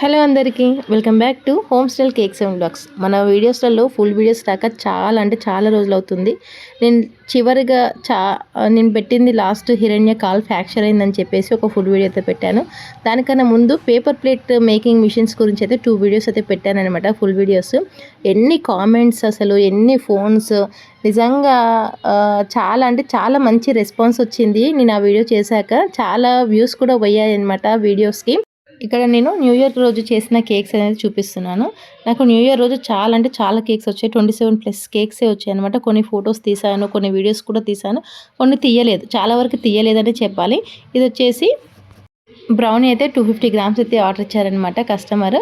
Hello అందరికీ welcome back to home style cakes and blogs. మన వీడియోస్లలో ఫుల్ వీడియోస్ రాక చాలా అంటే చాలా రోజులు అవుతుంది. నేను చివరిగా చా నేను పెట్టింది లాస్ట్ హిరణ్య కాల్ ఫ్రాక్చర్ అయిందని చెప్పేసి ఒక ఫుల్ వీడియో అయితే పెట్టాను. దానికన్నా ముందు పేపర్ ప్లేట్ మేకింగ్ మిషన్స్ గురించి అయితే టూ వీడియోస్ అయితే పెట్టాను అనమాట ఫుల్ వీడియోస్. ఎన్ని కామెంట్స్ అసలు ఎన్ని ఫోన్స్. నిజంగా చాలా అంటే చాలా మంచి రెస్పాన్స్ వచ్చింది. నేను ఆ వీడియో చేశాక చాలా వ్యూస్ కూడా పోయాయి అనమాట వీడియోస్కి. ఇక్కడ నేను న్యూ ఇయర్ రోజు చేసిన కేక్స్ అనేది చూపిస్తున్నాను. నాకు న్యూ ఇయర్ రోజు చాలా అంటే చాలా కేక్స్ వచ్చాయి. ట్వంటీ సెవెన్ ప్లస్ కేక్సే వచ్చాయి అనమాట కొన్ని ఫొటోస్ తీసాను కొన్ని వీడియోస్ కూడా తీసాను. కొన్ని తీయలేదు. చాలా వరకు తీయలేదని చెప్పాలి. ఇది వచ్చేసి బ్రౌనీ అయితే టూ ఫిఫ్టీ గ్రామ్స్ అయితే ఆర్డర్ ఇచ్చారనమాట కస్టమర్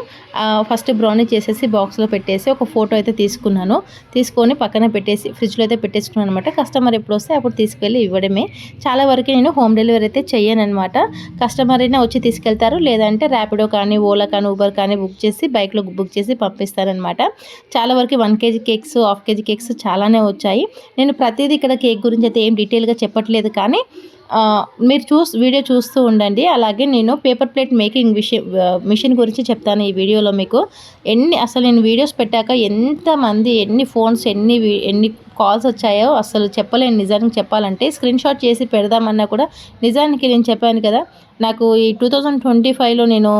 ఫస్ట్ బ్రౌనీ చేసేసి బాక్స్లో పెట్టేసి ఒక ఫోటో అయితే తీసుకున్నాను. తీసుకొని పక్కన పెట్టేసి ఫ్రిడ్జ్లో అయితే పెట్టేసుకున్నాను అనమాట కస్టమర్ ఎప్పుడు వస్తే అప్పుడు తీసుకెళ్ళి ఇవ్వడమే. చాలా వరకు నేను హోమ్ డెలివరీ అయితే చెయ్యను అనమాట కస్టమర్ అయినా వచ్చి తీసుకెళ్తారు. లేదంటే ర్యాపిడో కానీ ఓలా కానీ ఊబర్ కానీ బుక్ చేసి బైక్లో బుక్ చేసి పంపిస్తారనమాట చాలా వరకు one KG cakes half KG cakes చాలానే వచ్చాయి. నేను ప్రతిదీ ఇక్కడ కేక్ గురించి అయితే ఏం డీటెయిల్గా చెప్పట్లేదు కానీ మీరు చూస్ వీడియో చూస్తూ ఉండండి. అలాగే నేను పేపర్ ప్లేట్ మేకింగ్ విషయం మిషన్ గురించి చెప్తాను ఈ వీడియోలో మీకు. ఎన్ని అసలు నేను వీడియోస్ పెట్టాక ఎంతమంది ఎన్ని ఫోన్స్ ఎన్ని ఎన్ని కాల్స్ వచ్చాయో అసలు చెప్పలేను. నిజానికి చెప్పాలంటే స్క్రీన్ షాట్ చేసి పెడదామన్నా కూడా నిజానికి నేను చెప్పాను కదా. నాకు ఈ టూ థౌజండ్ ట్వంటీ ఫైవ్లో నేను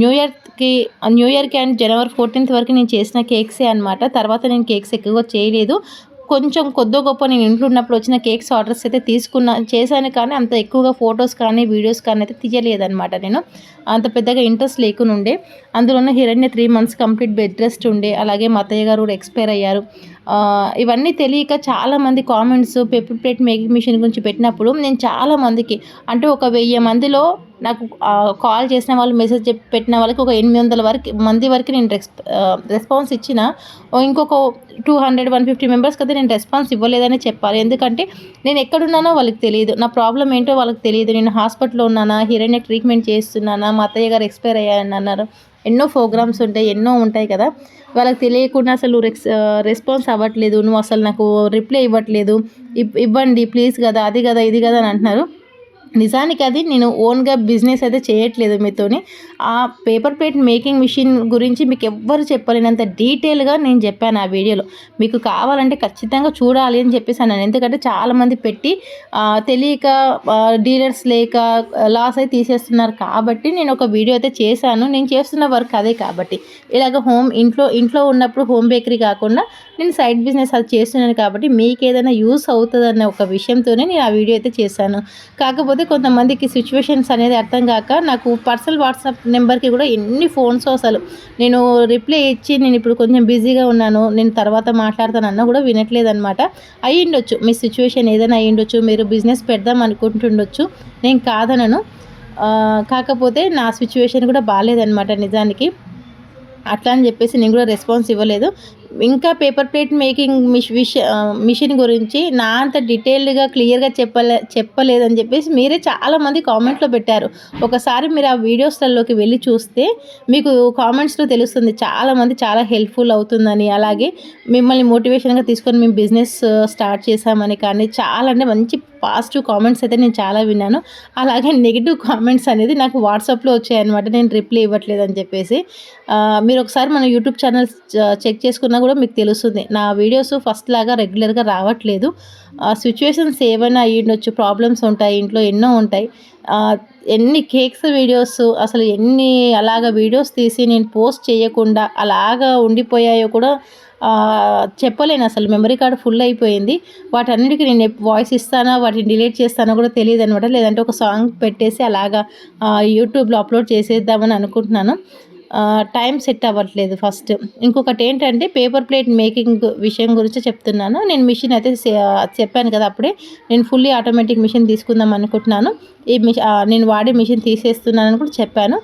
న్యూ ఇయర్కి న్యూ ఇయర్కి అండ్ జనవరి ఫోర్టీన్త్ వరకు నేను చేసిన కేక్సే అనమాట తర్వాత నేను కేక్స్ ఎక్కువగా చేయలేదు. కొంచెం కొద్దో గొప్ప నేను ఇంట్లో ఉన్నప్పుడు వచ్చిన కేక్స్ ఆర్డర్స్ అయితే తీసుకున్నా చేశాను కానీ అంత ఎక్కువగా ఫొటోస్ కానీ వీడియోస్ కానీ అయితే తీయలేదనమాట నేను. అంత పెద్దగా ఇంట్రెస్ట్ లేకుండా ఉండే. అందులోనే Hiranya three months complete bed rest ఉండే. అలాగే మా అత్తయ్య గారు కూడా ఎక్స్పైర్ అయ్యారు. ఇవన్నీ తెలియక చాలామంది comments paper plate making machine గురించి పెట్టినప్పుడు నేను చాలామందికి అంటే ఒక వెయ్యి మందిలో నాకు కాల్ చేసిన వాళ్ళు మెసేజ్ పెట్టిన వాళ్ళకి ఒక ఎనిమిది వందల వరకు మంది వరకు నేను రెస్పాన్స్ ఇచ్చిన. ఇంకొక టూ హండ్రెడ్ వన్ ఫిఫ్టీ మెంబర్స్కి అయితే నేను రెస్పాన్స్ ఇవ్వలేదని చెప్పాలి. ఎందుకంటే నేను ఎక్కడున్నానో వాళ్ళకి తెలియదు. నా ప్రాబ్లం ఏంటో వాళ్ళకి తెలియదు. నేను హాస్పిటల్లో ఉన్నానా హిరణ్య ట్రీట్మెంట్ చేస్తున్నానా మా అత్తయ్య గారు ఎక్స్పైర్ అయ్యారని అన్నారు. ఎన్నో ప్రోగ్రామ్స్ ఉంటాయి ఎన్నో ఉంటాయి కదా. వాళ్ళకి తెలియకుండా అసలు రెస్పాన్స్ అవ్వట్లేదు నువ్వు అసలు నాకు రిప్లై ఇవ్వట్లేదు ఇవ్వండి ప్లీజ్ కదా అది కదా ఇది కదా అని అంటున్నారు. నిజానికి అది నేను ఓన్గా బిజినెస్ అయితే చేయట్లేదు మీతోని. ఆ పేపర్ ప్లేట్ మేకింగ్ మిషన్ గురించి మీకు ఎవ్వరు చెప్పలేనంత డీటెయిల్గా నేను చెప్పాను ఆ వీడియోలో. మీకు కావాలంటే ఖచ్చితంగా చూడాలి అని చెప్పేసి అన్నాను. ఎందుకంటే చాలామంది పెట్టి తెలియక డీలర్స్ లేక లాస్ అయితే తీసేస్తున్నారు కాబట్టి నేను ఒక వీడియో అయితే చేశాను. నేను చేస్తున్న వర్క్ అదే కాబట్టి. ఇలాగ హోమ్ ఇంట్లో ఇంట్లో ఉన్నప్పుడు హోమ్ బేకరీ కాకుండా నేను సైడ్ బిజినెస్ అది చేస్తున్నాను కాబట్టి మీకు ఏదైనా యూస్ అవుతుందన్న ఒక విషయంతోనే నేను ఆ వీడియో అయితే చేశాను. కాకపోతే కొంతమందికి సిచ్యువేషన్స్ అనేది అర్థం కాక నాకు పర్సనల్ వాట్సాప్ నెంబర్కి కూడా ఎన్ని ఫోన్స్ అసలు. నేను రిప్లై ఇచ్చి నేను ఇప్పుడు కొంచెం బిజీగా ఉన్నాను నేను తర్వాత మాట్లాడతానన్నా కూడా వినట్లేదు అనమాట అయ్యిండొచ్చు మీ సిచ్యువేషన్ ఏదైనా అయ్యిండొచ్చు మీరు బిజినెస్ పెడదాం అనుకుంటుండొచ్చు నేను కాదనను. కాకపోతే నా సిచ్యువేషన్ కూడా బాగాలేదనమాట నిజానికి. అట్లా అని చెప్పేసి నేను కూడా రెస్పాన్స్ ఇవ్వలేదు. ఇంకా పేపర్ ప్లేట్ మేకింగ్ మిష్ విష మిషన్ గురించి నా అంత డీటెయిల్డ్గా క్లియర్గా చెప్పలే చెప్పలేదని చెప్పేసి మీరే చాలామంది కామెంట్లో పెట్టారు. ఒకసారి మీరు ఆ వీడియోస్లలోకి వెళ్ళి చూస్తే మీకు కామెంట్స్లో తెలుస్తుంది చాలామంది చాలా హెల్ప్ఫుల్ అవుతుందని. అలాగే మిమ్మల్ని మోటివేషన్గా తీసుకొని మేము బిజినెస్ స్టార్ట్ చేసామని కానీ చాలా అంటే మంచి పాజిటివ్ కామెంట్స్ అయితే నేను చాలా విన్నాను. అలాగే నెగిటివ్ కామెంట్స్ అనేది నాకు వాట్సాప్లో వచ్చాయన్నమాట నేను రిప్లై ఇవ్వట్లేదని చెప్పేసి. మీరు ఒకసారి మన యూట్యూబ్ ఛానల్ చెక్ చేసుకున్నా కూడా మీకు తెలుస్తుంది. నా వీడియోస్ ఫస్ట్ లాగా రెగ్యులర్గా రావట్లేదు. సిచ్యువేషన్స్ ఏమైనా అయ్యిండొచ్చు ప్రాబ్లమ్స్ ఉంటాయి ఇంట్లో ఎన్నో ఉంటాయి. ఎన్ని కేక్స్ వీడియోస్ అసలు ఎన్ని అలాగ వీడియోస్ తీసి నేను పోస్ట్ చేయకుండా అలాగా ఉండిపోయాయో కూడా చెప్పలేను అసలు. మెమరీ కార్డ్ ఫుల్ అయిపోయింది. వాటన్నిటికీ నేను వాయిస్ ఇస్తానా వాటిని డిలీట్ చేస్తానో కూడా తెలియదు అనమాట లేదంటే ఒక సాంగ్ పెట్టేసి అలాగా యూట్యూబ్లో అప్లోడ్ చేసేద్దామని అనుకుంటున్నాను. టైం సెట్ అవ్వట్లేదు ఫస్ట్ ఇంకొకటి ఏంటంటే పేపర్ ప్లేట్ మేకింగ్ విషయం గురించి చెప్తున్నాను. నేను మిషన్ అయితే చెప్పాను కదా అప్పుడే. నేను ఫుల్లీ ఆటోమేటిక్ మిషన్ తీసుకుందాం అనుకుంటున్నాను. ఈ మిషన్ నేను వాడే మిషన్ తీసేస్తున్నానని కూడా చెప్పాను.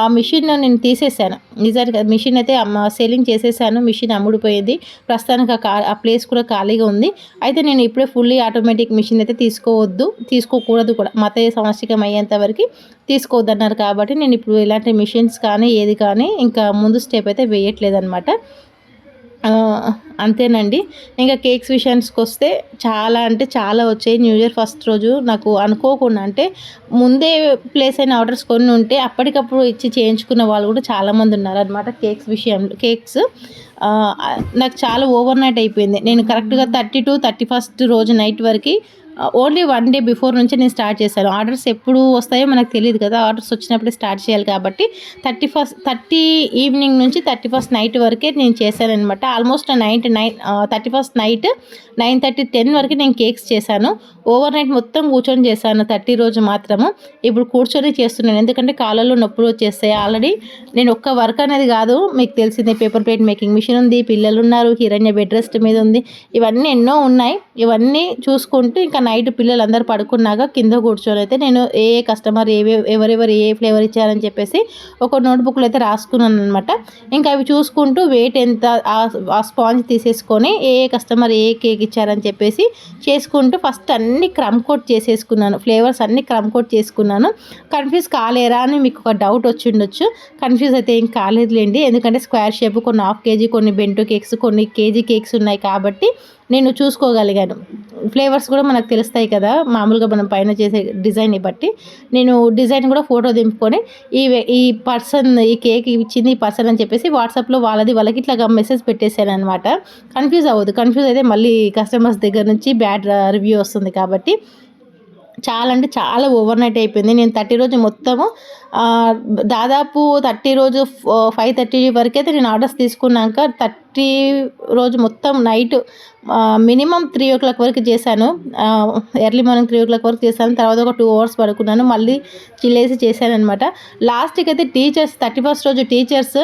ఆ మిషన్ నేను తీసేసాను నిజానికి మిషన్ అయితే సెల్లింగ్ చేసేసాను మిషన్ అమ్ముడిపోయింది. ప్రస్తుతానికి ఆ ప్లేస్ కూడా ఖాళీగా ఉంది. అయితే నేను ఇప్పుడే ఫుల్లీ ఆటోమేటిక్ మిషన్ అయితే తీసుకోవద్దు తీసుకోకూడదు కూడా. మత సంవత్సరం అయ్యేంత వరకు తీసుకోవద్దన్నారు కాబట్టి నేను ఇప్పుడు ఇలాంటి మిషన్స్ కానీ ఏది కానీ ఇంకా ముందు స్టెప్ అయితే వేయట్లేదు అనమాట అంతేనండి. ఇంకా కేక్స్ విషయానికి వస్తే చాలా అంటే చాలా వచ్చాయి. న్యూ ఇయర్ ఫస్ట్ రోజు నాకు అనుకోకుండా అంటే ముందే ప్లేస్ అయిన ఆర్డర్స్ కొన్ని ఉంటే అప్పటికప్పుడు ఇచ్చి చేయించుకున్న వాళ్ళు కూడా చాలామంది ఉన్నారు అనమాట కేక్స్ విషయంలో కేక్స్. నాకు చాలా ఓవర్ నైట్ అయిపోయింది. నేను కరెక్ట్గా థర్టీ టు థర్టీ ఫస్ట్ రోజు నైట్ వరకు ఓన్లీ వన్ డే బిఫోర్ నుంచి నేను స్టార్ట్ చేశాను. ఆర్డర్స్ ఎప్పుడు వస్తాయో మనకు తెలియదు కదా. ఆర్డర్స్ వచ్చినప్పుడే స్టార్ట్ చేయాలి కాబట్టి థర్టీ ఫస్ట్ థర్టీ ఈవినింగ్ నుంచి థర్టీ ఫస్ట్ నైట్ వరకే నేను uh, చేశాను అనమాట almost night nine thirty first night nine thirty ten వరకు నేను కేక్స్ చేశాను. ఓవర్ నైట్ మొత్తం కూర్చొని చేశాను థర్టీ రోజు మాత్రము. ఇప్పుడు కూర్చొని చేస్తున్నాను. ఎందుకంటే కాళ్ళలో నొప్పులు వచ్చేస్తాయి. ఆల్రెడీ నేను ఒక్క వర్క్ అనేది కాదు. మీకు తెలిసిందే పేపర్ ప్లేట్ మేకింగ్ మిషన్ ఉంది. పిల్లలు ఉన్నారు. హిరణ్య బెడ్ రెస్ట్ మీద ఉంది. ఇవన్నీ ఎన్నో ఉన్నాయి. ఇవన్నీ చూసుకుంటూ ఇంకా నైట్ పిల్లలందరూ పడుకున్నాక కింద కూర్చొని అయితే నేను ఏ ఏ కస్టమర్ ఏవే ఎవరెవరు ఏ ఫ్లేవర్ ఇచ్చారని చెప్పేసి ఒక నోట్బుక్లో అయితే రాసుకున్నాను అనమాట ఇంకా అవి చూసుకుంటూ వెయిట్ ఎంత ఆ- ఆ స్పాంజ్ తీసేసుకొని ఏ ఏ కస్టమర్ ఏ కేక్ ఇచ్చారని చెప్పేసి చేసుకుంటూ ఫస్ట్ అన్ని క్రమ్ కోట్ చేసేసుకున్నాను. ఫ్లేవర్స్ అన్ని క్రమ్ కోట్ చేసుకున్నాను. కన్ఫ్యూజ్ కాలేరా అని మీకు ఒక డౌట్ వచ్చి ఉండొచ్చు. కన్ఫ్యూజ్ అయితే ఏం కాలేదులేండి. ఎందుకంటే స్క్వేర్ షేప్ కొన్ని హాఫ్ కేజీ కొన్ని బెంటో కేక్స్ కొన్ని కేజీ కేక్స్ ఉన్నాయి కాబట్టి నేను చూసుకోగలిగాను. ఫ్లేవర్స్ కూడా మనకు తెలుస్తాయి కదా మామూలుగా మనం పైన చేసే డిజైన్ని బట్టి. నేను డిజైన్ కూడా ఫోటో దింపుకొని ఈ ఈ పర్సన్ ఈ కేక్ ఇచ్చింది ఈ పర్సన్ అని చెప్పేసి వాట్సాప్లో వాళ్ళది వాళ్ళకి ఇట్లా మెసేజ్ పెట్టేశాను అనమాట కన్ఫ్యూజ్ అవ్వదు కన్ఫ్యూజ్ అయితే మళ్ళీ కస్టమర్స్ దగ్గర నుంచి బ్యాడ్ రివ్యూ వస్తుంది కాబట్టి చాలా అంటే చాలా ఓవర్ నైట్ అయిపోయింది. నేను థర్టీ రోజు మొత్తము దాదాపు థర్టీ రోజు ఫైవ్ థర్టీ వరకు అయితే నేను ఆర్డర్స్ తీసుకున్నాక థర్టీ రోజు మొత్తం night minimum three o'clock వరకు చేశాను. Early morning three o'clock వరకు చేశాను. తర్వాత ఒక టూ అవర్స్ పడుకున్నాను. మళ్ళీ చిల్లేసి చేశాను అనమాట లాస్ట్కి అయితే టీచర్స్ థర్టీ ఫస్ట్ రోజు టీచర్స్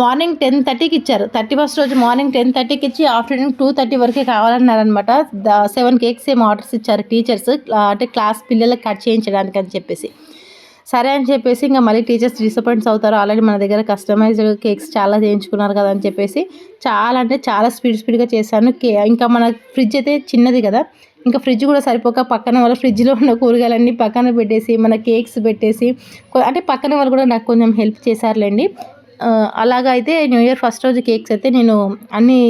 మార్నింగ్ టెన్ థర్టీకి ఇచ్చారు. థర్టీ ఫస్ట్ రోజు మార్నింగ్ టెన్ థర్టీకి ఇచ్చి ఆఫ్టర్నూన్ టూ థర్టీ వరకే కావాలన్నారనమాట సెవెన్ కేక్స్ ఏం ఆర్డర్స్ ఇచ్చారు టీచర్స్. అంటే క్లాస్ పిల్లలకు కట్ చేయించడానికి అని చెప్పేసి. సరే అని చెప్పేసి ఇంకా మళ్ళీ టీచర్స్ డిసప్పాయింట్స్ అవుతారు. ఆల్రెడీ మన దగ్గర కస్టమైజ్డ్ కేక్స్ చాలా చేయించుకున్నారు కదా అని చెప్పేసి చాలా అంటే చాలా స్పీడ్ స్పీడ్గా చేశాను. కే ఇంకా మన ఫ్రిడ్జ్ అయితే చిన్నది కదా. ఇంకా ఫ్రిడ్జ్ కూడా సరిపోక పక్కన వాళ్ళ ఫ్రిడ్జ్లో ఉన్న కూరగాయలన్నీ పక్కన పెట్టేసి మన కేక్స్ పెట్టేసి అంటే పక్కన వాళ్ళు కూడా నాకు కొంచెం హెల్ప్ చేశారులేండి. అలాగైతే అయితే న్యూ ఇయర్ ఫస్ట్ రోజు కేక్స్ అయితే నేను అన్నీ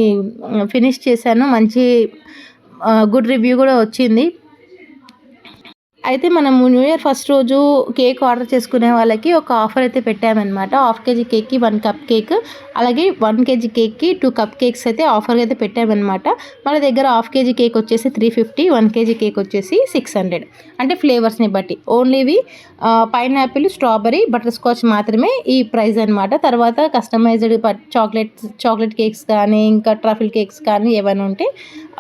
ఫినిష్ చేశాను. మంచి గుడ్ రివ్యూ కూడా వచ్చింది. అయితే మనము న్యూ ఇయర్ ఫస్ట్ రోజు కేక్ ఆర్డర్ చేసుకునే వాళ్ళకి ఒక ఆఫర్ అయితే పెట్టామన్నమాట. హాఫ్ కేజీ కేక్కి వన్ కప్ కేక్ అలాగే వన్ కేజీ కేక్కి టూ కప్ కేక్స్ అయితే ఆఫర్ అయితే పెట్టామన్నమాట. మన దగ్గర హాఫ్ కేజీ కేక్ వచ్చేసి three fifty one KG cake వచ్చేసి సిక్స్ హండ్రెడ్. అంటే ఫ్లేవర్స్ని బట్టి. ఓన్లీవి పైనాపిల్ స్ట్రాబెరీ బటర్ స్కాచ్ మాత్రమే ఈ ప్రైస్ అనమాట తర్వాత కస్టమైజ్డ్ చాక్లెట్ చాక్లెట్ కేక్స్ కానీ ఇంకా ట్రఫిల్ కేక్స్ కానీ ఏమైనా ఉంటే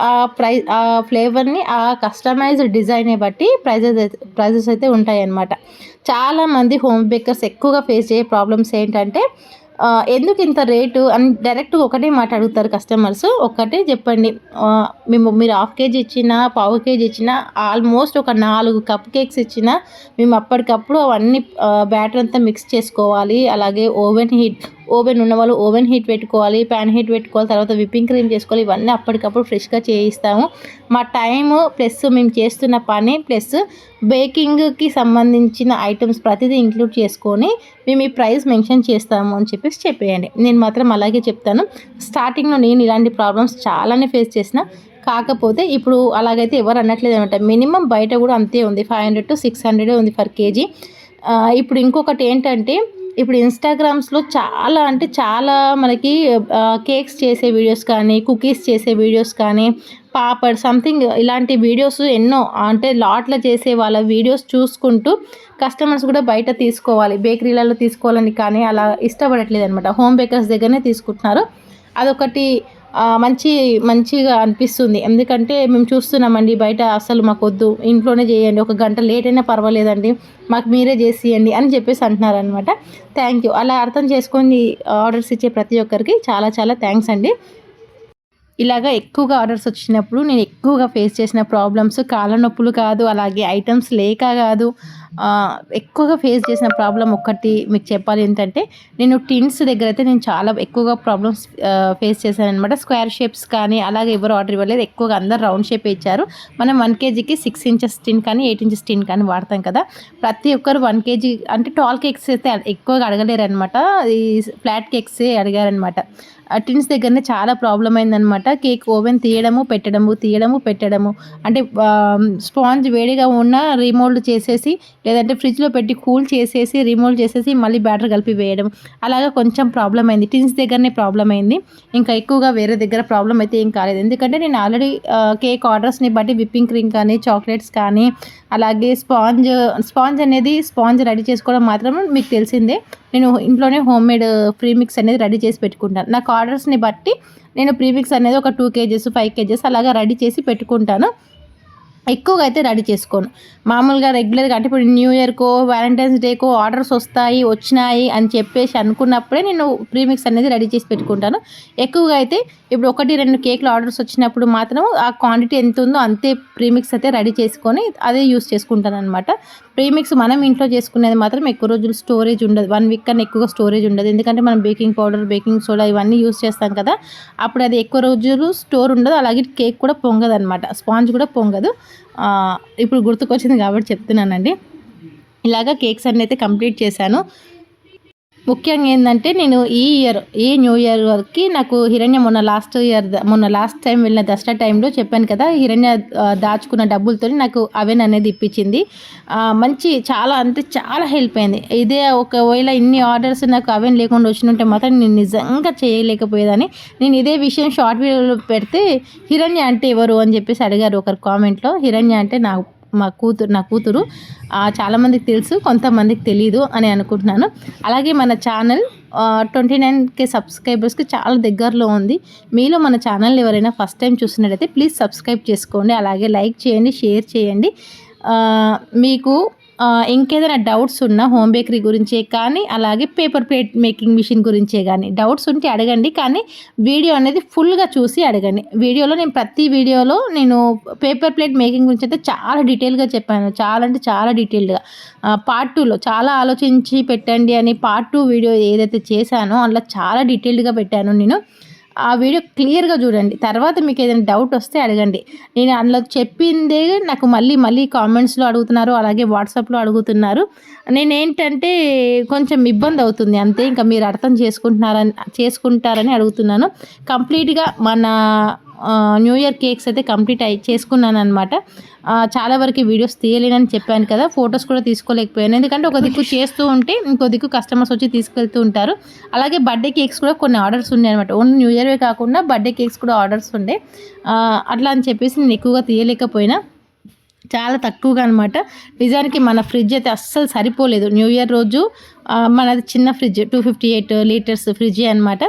ఆ ప్రైస్ ఆ ఫ్లేవర్ని ఆ కస్టమైజ్డ్ డిజైన్ బట్టి ప్రైజెస్ ప్రైజెస్ అయితే ఉంటాయి అన్నమాట చాలామంది హోమ్ బేకర్స్ ఎక్కువగా ఫేస్ చేసే ప్రాబ్లమ్స్ ఏంటంటే ఎందుకు ఇంత రేటు అని డైరెక్ట్గా ఒకటే మాట అడుగుతారు కస్టమర్స్. ఒక్కటే చెప్పండి మేము మీరు హాఫ్ కేజీ ఇచ్చినా పావు కేజీ ఇచ్చినా ఆల్మోస్ట్ ఒక నాలుగు కప్ కేక్స్ ఇచ్చినా మేము అప్పటికప్పుడు అవన్నీ బ్యాటర్ అంతా మిక్స్ చేసుకోవాలి. అలాగే ఓవెన్ హీట్ ఓవెన్ ఉన్న వాళ్ళు ఓవెన్ హీట్ పెట్టుకోవాలి ప్యాన్ హీట్ పెట్టుకోవాలి తర్వాత విప్పింగ్ క్రీమ్ చేసుకోవాలి ఇవన్నీ అప్పటికప్పుడు ఫ్రెష్గా చేయిస్తాము. మా టైం ప్లస్ మేము చేస్తున్న పని ప్లస్ బేకింగ్కి సంబంధించిన ఐటమ్స్ ప్రతిదీ ఇంక్లూడ్ చేసుకొని మేము ఈ ప్రైస్ మెన్షన్ చేస్తాము అని చెప్పేసి చెప్పేయండి. నేను మాత్రం అలాగే చెప్తాను. స్టార్టింగ్లో నేను ఇలాంటి ప్రాబ్లమ్స్ చాలానే ఫేస్ చేసిన కాకపోతే ఇప్పుడు అలాగైతే ఎవరు అనట్లేదు అనమాట. మినిమం బయట కూడా అంతే ఉంది. Five hundred to six hundred ఉంది పర్ కేజీ. ఇప్పుడు ఇంకొకటి ఏంటంటే ఇప్పుడు ఇన్స్టాగ్రామ్స్లో చాలా అంటే చాలా మనకి కేక్స్ చేసే వీడియోస్ కానీ కుకీస్ చేసే వీడియోస్ కానీ పాపడ్ సంథింగ్ ఇలాంటి వీడియోస్ ఎన్నో అంటే లాట్లో చేసే వాళ్ళ వీడియోస్ చూసుకుంటూ కస్టమర్స్ కూడా బయట తీసుకోవాలి. బేకరీలలో తీసుకోవాలని కానీ అలా ఇష్టపడట్లేదు అనమాట హోమ్ బేకర్స్ దగ్గరనే తీసుకుంటున్నారు. అదొకటి మంచి మంచిగా అనిపిస్తుంది. ఎందుకంటే మేము చూస్తున్నామండి బయట అసలు మాకు వద్దు ఇంట్లోనే చేయండి. ఒక గంట లేట్ అయినా పర్వాలేదండి. మాకు మీరే చేసి అని చెప్పేసి అంటున్నారు అనమాట థ్యాంక్ యూ అలా అర్థం చేసుకొని ఆర్డర్స్ ఇచ్చే ప్రతి ఒక్కరికి చాలా చాలా థ్యాంక్స్ అండి. ఇలాగా ఎక్కువగా ఆర్డర్స్ వచ్చినప్పుడు నేను ఎక్కువగా ఫేస్ చేసిన ప్రాబ్లమ్స్ కాళ్ళ నొప్పులు కాదు అలాగే ఐటమ్స్ లేక కాదు ఎక్కువగా ఫేస్ చేసిన ప్రాబ్లం ఒక్కటి మీకు చెప్పాలి ఏంటంటే నేను టిన్స్ దగ్గర అయితే నేను చాలా ఎక్కువగా ప్రాబ్లమ్స్ ఫేస్ చేశాను అనమాట స్క్వేర్ షేప్స్ కానీ అలాగే ఎవరు ఆర్డర్ ఇవ్వలేదు. ఎక్కువగా అందరు రౌండ్ షేప్ ఇచ్చారు. మనం వన్ కేజీకి సిక్స్ ఇంచెస్ టిన్ కానీ ఎయిట్ ఇంచెస్ టిన్ కానీ వాడతాం కదా. ప్రతి ఒక్కరు వన్ కేజీ అంటే టాల్ కేక్స్ అయితే ఎక్కువగా అడగలేరు అనమాట ఈ ఫ్లాట్ కేక్స్ అడిగారనమాట టిన్స్ దగ్గరనే చాలా ప్రాబ్లం అయిందనమాట కేక్ ఓవెన్ తీయడము పెట్టడము తీయడము పెట్టడము. అంటే స్పాంజ్ వేడిగా ఉన్న రిమోల్డ్ చేసేసి లేదంటే ఫ్రిడ్జ్లో పెట్టి కూల్ చేసేసి రిమూవ్ చేసేసి మళ్ళీ బ్యాటర్ కలిపి వేయడం. అలాగా కొంచెం ప్రాబ్లం అయింది. టిన్స్ దగ్గరనే ప్రాబ్లం అయింది. ఇంకా ఎక్కువగా వేరే దగ్గర ప్రాబ్లం అయితే ఏం కాలేదు. ఎందుకంటే నేను ఆల్రెడీ కేక్ ఆర్డర్స్ని బట్టి విప్పింగ్ క్రీమ్ కానీ చాక్లెట్స్ కానీ అలాగే స్పాంజ్ స్పాంజ్ అనేది స్పాంజ్ రెడీ చేసుకోవడం మాత్రం మీకు తెలిసిందే. నేను ఇంట్లోనే హోమ్ మేడ్ ప్రీమిక్స్ అనేది రెడీ చేసి పెట్టుకుంటాను. నాకు ఆర్డర్స్ని బట్టి నేను ప్రీమిక్స్ అనేది ఒక టూ కేజెస్ ఫైవ్ కేజెస్ అలాగా రెడీ చేసి పెట్టుకుంటాను. ఎక్కువగా అయితే రెడీ చేసుకోను. మామూలుగా రెగ్యులర్గా అంటే ఇప్పుడు న్యూ ఇయర్కో వ్యాలంటైన్స్ డేకో ఆర్డర్స్ వస్తాయి వచ్చినాయి అని చెప్పేసి అనుకున్నప్పుడే నేను ప్రీమిక్స్ అనేది రెడీ చేసి పెట్టుకుంటాను. ఎక్కువగా అయితే ఇప్పుడు ఒకటి రెండు కేక్లు ఆర్డర్స్ వచ్చినప్పుడు మాత్రం ఆ క్వాంటిటీ ఎంత ఉందో అంతే ప్రీమిక్స్ అయితే రెడీ చేసుకొని అదే యూస్ చేసుకుంటాను అనమాట ప్రీమిక్స్ మనం ఇంట్లో చేసుకునేది మాత్రం ఎక్కువ రోజులు స్టోరేజ్ ఉండదు. వన్ వీక్ కన్నా ఎక్కువగా స్టోరేజ్ ఉండదు. ఎందుకంటే మనం బేకింగ్ పౌడర్ బేకింగ్ సోడా ఇవన్నీ యూస్ చేస్తాం కదా. అప్పుడు అది ఎక్కువ రోజులు స్టోర్ ఉండదు. అలాగే కేక్ కూడా పొంగదు అనమాట స్పాంజ్ కూడా పొంగదు. ఇప్పుడు గుర్తుకొచ్చింది కాబట్టి చెప్తున్నానండి. ఇలాగా కేక్స్ అన్నీ అయితే కంప్లీట్ చేశాను. ముఖ్యంగా ఏంటంటే నేను ఈ ఇయర్ ఈ న్యూ ఇయర్ వరకు నాకు హిరణ్య మొన్న లాస్ట్ ఇయర్ మొన్న లాస్ట్ టైం వెళ్ళిన దసరా టైంలో చెప్పాను కదా హిరణ్య దాచుకున్న డబ్బులతో నాకు అవెన్ అనేది ఇప్పించింది. మంచి చాలా అంటే చాలా హెల్ప్ అయింది. ఇదే ఒకవేళ ఇన్ని ఆర్డర్స్ నాకు అవెన్ లేకుండా వచ్చినుంటే మాత్రం నేను నిజంగా చేయలేకపోయేదని నేను ఇదే విషయం షార్ట్ వీడియోలో పెడితే హిరణ్య అంటే ఎవరు అని చెప్పేసి అడిగారు ఒకరు కామెంట్లో హిరణ్య అంటే నా మా కూతురు నా కూతురు చాలామందికి తెలుసు కొంతమందికి తెలీదు అని అనుకుంటున్నాను. అలాగే మన ఛానల్ ట్వంటీ నైన్ కే సబ్స్క్రైబర్స్కి చాలా దగ్గరలో ఉంది. మీలో మన ఛానల్ ఎవరైనా ఫస్ట్ టైం చూసినట్టయితే ప్లీజ్ సబ్స్క్రైబ్ చేసుకోండి. అలాగే లైక్ చేయండి షేర్ చేయండి. మీకు ఇంకేదైనా డౌట్స్ ఉన్నా హోమ్ బేకరీ గురించే కానీ అలాగే పేపర్ ప్లేట్ మేకింగ్ మిషన్ గురించే కానీ డౌట్స్ ఉంటే అడగండి. కానీ వీడియో అనేది ఫుల్గా చూసి అడగండి. వీడియోలో నేను ప్రతి వీడియోలో నేను పేపర్ ప్లేట్ మేకింగ్ గురించి అయితే చాలా డీటెయిల్గా చెప్పాను. చాలా అంటే చాలా డీటెయిల్డ్గా పార్ట్ టూలో చాలా ఆలోచించి పెట్టండి అని పార్ట్ టూ వీడియో ఏదైతే చేశానో అందులో చాలా డీటెయిల్డ్గా పెట్టాను నేను. ఆ వీడియో క్లియర్గా చూడండి. తర్వాత మీకు ఏదైనా డౌట్ వస్తే అడగండి. నేను అందులో చెప్పిందే నాకు మళ్ళీ మళ్ళీ కామెంట్స్లో అడుగుతున్నారు అలాగే వాట్సాప్లో అడుగుతున్నారు. నేనేంటంటే కొంచెం ఇబ్బంది అవుతుంది అంతే. ఇంకా మీరు అర్థం చేసుకుంటున్నారని చేసుకుంటారని అడుగుతున్నాను. కంప్లీట్గా మన న్యూ ఇయర్ కేక్స్ అయితే కంప్లీట్ అయి చేసుకున్నాను అనమాట చాలా వరకు వీడియోస్ తీయలేనని చెప్పాను కదా ఫొటోస్ కూడా తీసుకోలేకపోయాను. ఎందుకంటే ఒక దిక్కు చేస్తూ ఉంటే ఇంకో దిక్కు కస్టమర్స్ వచ్చి తీసుకెళ్తూ ఉంటారు. అలాగే బర్త్డే కేక్స్ కూడా కొన్ని ఆర్డర్స్ ఉన్నాయి అనమాట ఓన్లీ న్యూ ఇయర్వే కాకుండా బర్త్డే కేక్స్ కూడా ఆర్డర్స్ ఉండే. అట్లా అని చెప్పేసి నేను ఎక్కువగా తీయలేకపోయినా. చాలా తక్కువగా అనమాట నిజానికి మన ఫ్రిడ్జ్ అయితే అస్సలు సరిపోలేదు. న్యూ ఇయర్ రోజు మనది చిన్న fridge two fifty eight litres fridge అనమాట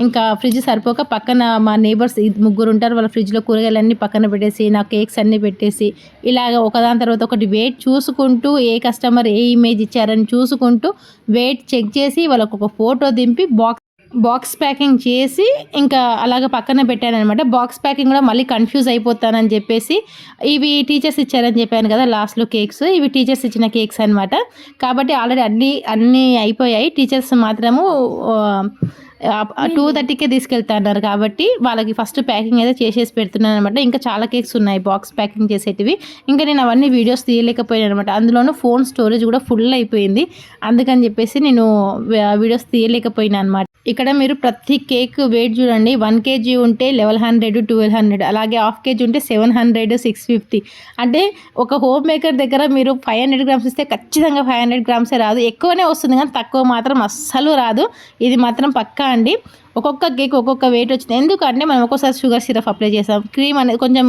ఇంకా ఫ్రిడ్జ్ సరిపోక పక్కన మా నేబర్స్ ముగ్గురు ఉంటారు వాళ్ళ ఫ్రిడ్జ్లో కూరగాయలన్నీ పక్కన పెట్టేసి నా కేక్స్ అన్నీ పెట్టేసి ఇలాగ ఒకదాని తర్వాత ఒకటి వెయిట్ చూసుకుంటూ ఏ కస్టమర్ ఏ ఇమేజ్ ఇచ్చారని చూసుకుంటూ వెయిట్ చెక్ చేసి వాళ్ళకు ఒక ఫోటో దింపి బాక్స్ బాక్స్ ప్యాకింగ్ చేసి ఇంకా అలాగ పక్కన పెట్టాను అనమాట బాక్స్ ప్యాకింగ్ కూడా మళ్ళీ కన్ఫ్యూజ్ అయిపోతానని చెప్పేసి ఇవి టీచర్స్ ఇచ్చారని చెప్పాను కదా లాస్ట్లో కేక్స్. ఇవి టీచర్స్ ఇచ్చిన కేక్స్ అనమాట కాబట్టి ఆల్రెడీ అన్నీ అన్నీ అయిపోయాయి. టీచర్స్ మాత్రము టూ థర్టీకే తీసుకెళ్తున్నారు కాబట్టి వాళ్ళకి ఫస్ట్ ప్యాకింగ్ అయితే చేసేసి పెడుతున్నాను అనమాట ఇంకా చాలా కేక్స్ ఉన్నాయి బాక్స్ ప్యాకింగ్ చేసేటివి. ఇంకా నేను అవన్నీ వీడియోస్ తీయలేకపోయాను అనమాట అందులోనూ ఫోన్ స్టోరేజ్ కూడా ఫుల్ అయిపోయింది. అందుకని చెప్పేసి నేను వీడియోస్ తీయలేకపోయినా అనమాట ఇక్కడ మీరు ప్రతి కేక్ వెయిట్ చూడండి వన్ కేజీ ఉంటే లెవెల్ హండ్రెడ్ ట్వెల్వ్ హండ్రెడ్ అలాగే హాఫ్ కేజీ ఉంటే సెవెన్ హండ్రెడ్ సిక్స్ ఫిఫ్టీ అంటే ఒక హోమ్ మేకర్ దగ్గర మీరు ఫైవ్ హండ్రెడ్ గ్రామ్స్ ఇస్తే ఖచ్చితంగా ఫైవ్ హండ్రెడ్ గ్రామ్సే రాదు. ఎక్కువనే వస్తుంది కానీ తక్కువ మాత్రం అస్సలు రాదు. ఇది మాత్రం పక్కా అండి ఒక్కొక్క కేక్ ఒక్కొక్క వెయిట్ వచ్చింది. ఎందుకంటే మనం ఒక్కోసారి షుగర్ సిరప్ అప్లై చేస్తాం క్రీమ్ అనేది కొంచెం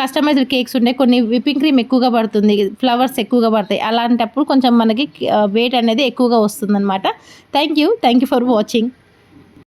కస్టమైజ్డ్ కేక్స్ ఉంటాయి కొన్ని విప్పింగ్ క్రీమ్ ఎక్కువగా పడుతుంది ఫ్లవర్స్ ఎక్కువగా పడతాయి. అలాంటప్పుడు కొంచెం మనకి వెయిట్ అనేది ఎక్కువగా వస్తుందన్నమాట. Thank you thank you for watching